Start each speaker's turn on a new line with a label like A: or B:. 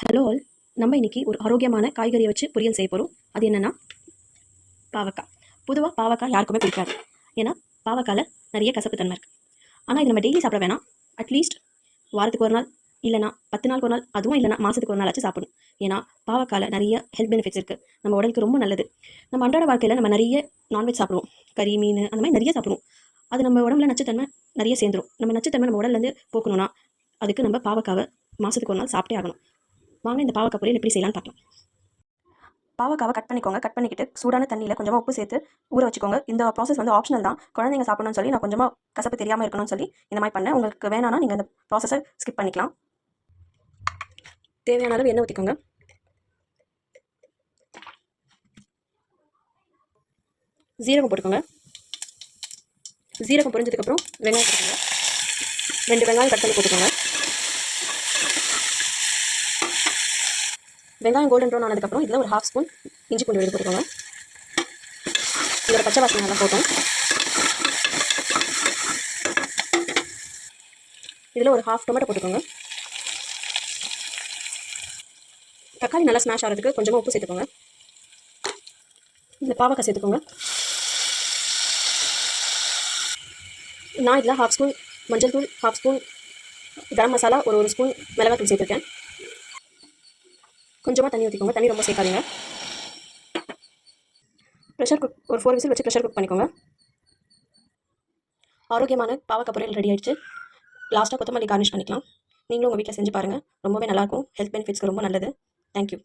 A: Hello all நம்ம இன்னைக்கு ஒரு ஆரோக்கியமான காய்கறியை வச்சு பொரியல் செய்ய போகிறோம் அது என்னென்னா பாவக்காய் பொதுவாக பாவக்காய் யாருக்குமே பிடிக்காது. ஏன்னா பாவக்காயில் நிறைய கசப்பு தன்மை இருக்குது ஆனால் இது நம்ம டெய்லி சாப்பிட வேணாம். அட்லீஸ்ட் வாரத்துக்கு ஒரு நாள் இல்லைனா பத்து நாளுக்கு ஒரு நாள் அதுவும் இல்லைனா மாதத்துக்கு ஒரு நாள் ஆச்சு சாப்பிடணும். ஏன்னா பாவக்காயில் நிறைய ஹெல்த் பெனிஃபிட்ஸ் இருக்குது நம்ம உடலுக்கு ரொம்ப நல்லது. நம்ம அன்றாட வாழ்க்கையில் நம்ம நிறைய நான்வெஜ் சாப்பிடுவோம். கறி மீன் அந்த மாதிரி நிறைய சாப்பிடுவோம். அது நம்ம உடம்புல நச்சுத்தன்மை நிறைய சேர்ந்துரும். நம்ம நச்சுத்தன்மை நம்ம உடல்லேருந்து போக்கணும்னா அதுக்கு நம்ம பாவக்காவை மாதத்துக்கு ஒரு நாள் சாப்பிட்டே ஆகணும். வாங்க இந்த பாவக்காய் பொரியல் எப்படி செய்யலாம்னு பார்க்கலாம். பாவக்காவை கட் பண்ணிக்கோங்க. கட் பண்ணிக்கிட்டு சூடான தண்ணியில் கொஞ்சமாக உப்பு சேர்த்து ஊற வச்சுக்கோங்க. இந்த ப்ராசஸ் வந்து ஆப்ஷனல் தான். குழந்தைங்க சாப்பிடணும்னு சொல்லி நான் கொஞ்சமாக கசப்பு தெரியாமல் இருக்கணும்னு சொல்லி இந்த மாதிரி பண்ணேன். உங்களுக்கு வேணாம்னா நீங்கள் இந்த ப்ராசஸை ஸ்கிப் பண்ணிக்கலாம். தேவையான அளவு எண்ணெய் ஊற்றிக்கோங்க ஜீரகம் போட்டுக்கோங்க. ஜீரகம் பொரிஞ்சதுக்கப்புறம் வெங்காயம் போட்டுக்கோங்க. ரெண்டு வெங்காயம் கட் பண்ணி போட்டுக்கோங்க. வெங்காயம் கோல்டன் ப்ரௌன் ஆனதுக்கப்புறம் இதில் ஒரு ஹாஃப் ஸ்பூன் இஞ்சி பூண்டு விழுது போட்டுக்கோங்க. இதோட பச்சை வாசனை நல்லா போட்டோம் இதில் ஒரு ஹாஃப் டொமேட்டோ போட்டுக்கோங்க. தக்காளி நல்லா ஸ்மாஷ் ஆகிறதுக்கு கொஞ்சமாக உப்பு சேர்த்துக்கோங்க. இந்த பாவக்காய் சேர்த்துக்கோங்க. நான் இதில் ஹாஃப் ஸ்பூன் மஞ்சள் தூள் ஹாஃப் ஸ்பூன் கரம் மசாலா ஒரு ஒரு ஸ்பூன் மிளகாத்தூள் சேர்த்துருக்கேன். கொஞ்சமாக தண்ணி ஊற்றிக்கோங்க தண்ணி ரொம்ப சேர்க்காதீங்க. ப்ரெஷர் குக் ஒரு ஃபோர் விசில் வச்சு ப்ரெஷர் குக் பண்ணிக்கோங்க. ஆரோக்கியமான பாவக்காய் பொரியல் ரெடி ஆகிடுச்சு லாஸ்ட்டாக கொத்தமல்லி கார்னிஷ் பண்ணிக்கலாம். நீங்களும் உங்கள் வீட்டில் செஞ்சு பாருங்கள் ரொம்பவே நல்லாயிருக்கும் ஹெல்த் பெனிஃபிட்ஸ்க்கு ரொம்ப நல்லது. தேங்க்யூ